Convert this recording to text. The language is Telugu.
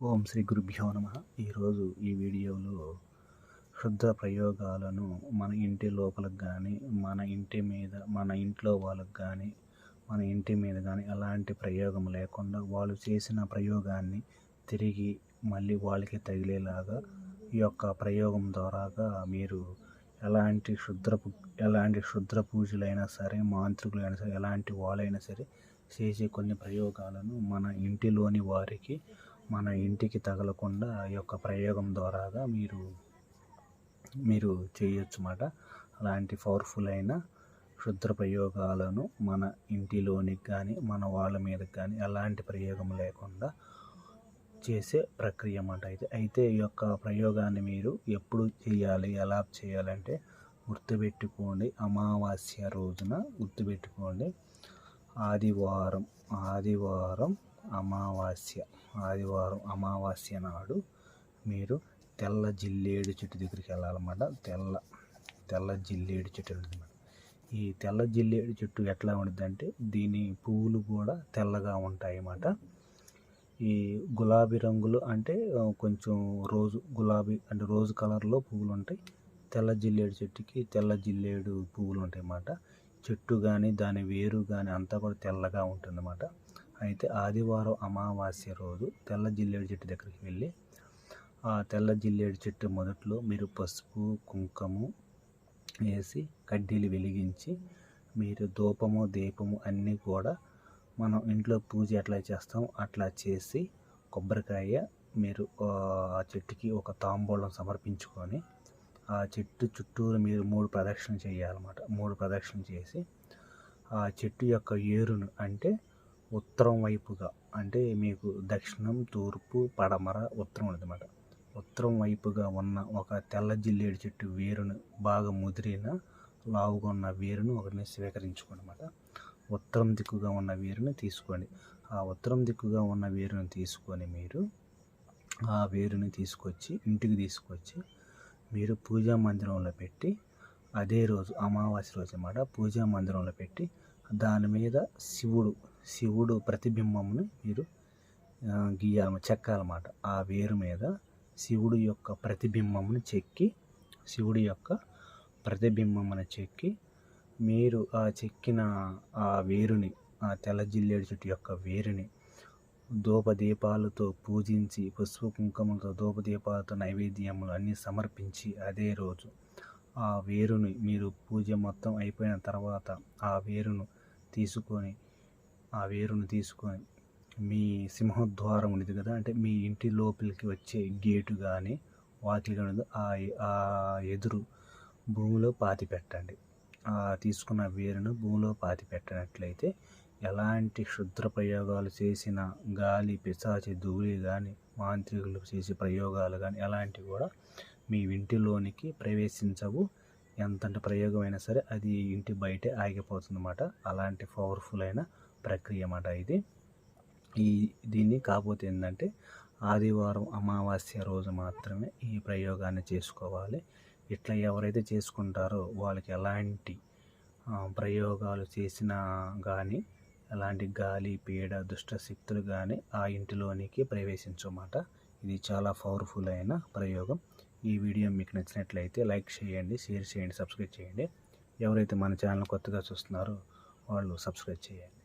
ఓం శ్రీ గురుభ్యో నమ. ఈరోజు ఈ వీడియోలో శుద్ధ ప్రయోగాలను మన ఇంటి లోపలకు కానీ మన ఇంటి మీద మన ఇంట్లో వాళ్ళకు కానీ మన ఇంటి మీద కానీ ఎలాంటి ప్రయోగం లేకుండా వాళ్ళు చేసిన ప్రయోగాన్ని తిరిగి మళ్ళీ వాళ్ళకి తగిలేలాగా ఈ యొక్క ప్రయోగం ద్వారాగా మీరు ఎలాంటి శుద్ర ఎలాంటి శుద్ర పూజలైనా సరే మాంత్రికులైనా సరే ఎలాంటి వాళ్ళైనా సరే చేసే కొన్ని ప్రయోగాలను మన ఇంటిలోని వారికి మన ఇంటికి తగలకుండా ఈ యొక్క ప్రయోగం ద్వారాగా మీరు మీరు చేయొచ్చు అన్నమాట అలాంటి పవర్ఫుల్ అయిన క్షుద్ర ప్రయోగాలను మన ఇంటిలోనికి కానీ మన వాళ్ళ మీద కానీ ఎలాంటి ప్రయోగం లేకుండా చేసే ప్రక్రియ అన్నమాట అయితే అయితే ఈ యొక్క ప్రయోగాన్ని మీరు ఎప్పుడు చేయాలి ఎలా చేయాలంటే గుర్తుపెట్టుకోండి అమావాస్య రోజున గుర్తుపెట్టుకోండి. ఆదివారం ఆదివారం అమావాస్య ఆదివారం అమావాస్య నాడు మీరు తెల్ల జిల్లేడు చెట్టు దగ్గరికి వెళ్ళాలన్నమాట. తెల్ల తెల్ల జిల్లేడు చెట్టు అనమాట ఈ తెల్ల జిల్లేడు చెట్టు ఎట్లా ఉంటుందంటే దీని పువ్వులు కూడా తెల్లగా ఉంటాయి అన్నమాట ఈ గులాబీ రంగులు అంటే కొంచెం రోజు గులాబీ అంటే రోజు కలర్లో పువ్వులు ఉంటాయి. తెల్ల జిల్లేడు చెట్టుకి తెల్ల జిల్లేడు పువ్వులు ఉంటాయి అన్నమాట చెట్టు కానీ దాని వేరు కానీ అంతా కూడా తెల్లగా ఉంటుందన్నమాట. అయితే ఆదివారం అమావాస్య రోజు తెల్ల జిల్లేడు చెట్టు దగ్గరికి వెళ్ళి ఆ తెల్ల జిల్లేడు చెట్టు మొదట్లో మీరు పసుపు కుంకుమ వేసి కడ్డీలు వెలిగించి మీరు ధూపము దీపము అన్నీ కూడా మనం ఇంట్లో పూజ ఎట్లా చేస్తాం అట్లా చేసి కొబ్బరికాయ మీరు ఆ చెట్టుకి ఒక తాంబూలం సమర్పించుకొని ఆ చెట్టు చుట్టూరు మీరు మూడు ప్రదక్షిణ చేయాలన్నమాట. మూడు ప్రదక్షిణ చేసి ఆ చెట్టు యొక్క ఏరును అంటే ఉత్తరం వైపుగా అంటే మీకు దక్షిణం తూర్పు పడమర ఉత్తరం అనమాట ఉత్తరం వైపుగా ఉన్న ఒక తెల్ల జిల్లేడు చెట్టు వేరును బాగా ముదిరిన లావుగా ఉన్న వేరును ఒకరిని స్వీకరించుకోండి అనమాట ఉత్తరం దిక్కుగా ఉన్న వేరుని తీసుకోండి. ఆ ఉత్తరం దిక్కుగా ఉన్న వేరుని తీసుకొని మీరు ఆ వేరుని తీసుకొచ్చి ఇంటికి తీసుకొచ్చి మీరు పూజా మందిరంలో పెట్టి అదే రోజు అమావాస్య రోజు అన్నమాట పూజా మందిరంలో పెట్టి దాని మీద శివుడు శివుడు ప్రతిబింబముని మీరు గీయాలి చెక్కాలన్నమాట. ఆ వేరు మీద శివుడు యొక్క ప్రతిబింబంని చెక్కి శివుడి యొక్క ప్రతిబింబమును చెక్కి మీరు ఆ చెక్కిన ఆ వేరుని ఆ తెల్ల జిల్లేడు చెట్టు యొక్క వేరుని దూపదీపాలతో పూజించి పసుపు కుంకుమలతో దూపదీపాలతో నైవేద్యములు అన్నీ సమర్పించి అదే రోజు ఆ వేరుని మీరు పూజ మొత్తం అయిపోయిన తర్వాత ఆ వేరును తీసుకొని ఆ వేరును తీసుకొని మీ సింహద్వారం ఉంది కదా అంటే మీ ఇంటి లోపలికి వచ్చే గేటు కానీ వాకిలి కానీ ఆ ఎదురు భూమిలో పాతి పెట్టండి. తీసుకున్న వేరును భూమిలో పాతి పెట్టినట్లయితే ఎలాంటి క్షుద్ర ప్రయోగాలు చేసిన గాలి పిశాచి ధూళి కానీ మాంత్రికులు చేసే ప్రయోగాలు కానీ ఎలాంటివి కూడా మీ ఇంటిలోనికి ప్రవేశించవు. ఎంతంటి ప్రయోగమైనా సరే అది ఇంటి బయటే ఆగిపోతుందన్నమాట. అలాంటి పవర్ఫుల్ అయిన ప్రక్రియ అన్నమాట ఇది. ఈ దీన్ని కాకపోతే ఏంటంటే ఆదివారం అమావాస్య రోజు మాత్రమే ఈ ప్రయోగాన్ని చేసుకోవాలి. ఇట్లా ఎవరైతే చేసుకుంటారో వాళ్ళకి ఎలాంటి ప్రయోగాలు చేసినా కానీ ఎలాంటి గాలి పీడ దుష్ట శక్తులు కానీ ఆ ఇంటిలోనికి ప్రవేశించమాట. ఇది చాలా పవర్ఫుల్ అయిన ప్రయోగం. ఈ వీడియో మీకు నచ్చినట్లయితే లైక్ చేయండి షేర్ చేయండి సబ్స్క్రైబ్ చేయండి. ఎవరైతే మన ఛానల్ కొత్తగా చూస్తున్నారో వాళ్ళు సబ్స్క్రైబ్ చేయండి.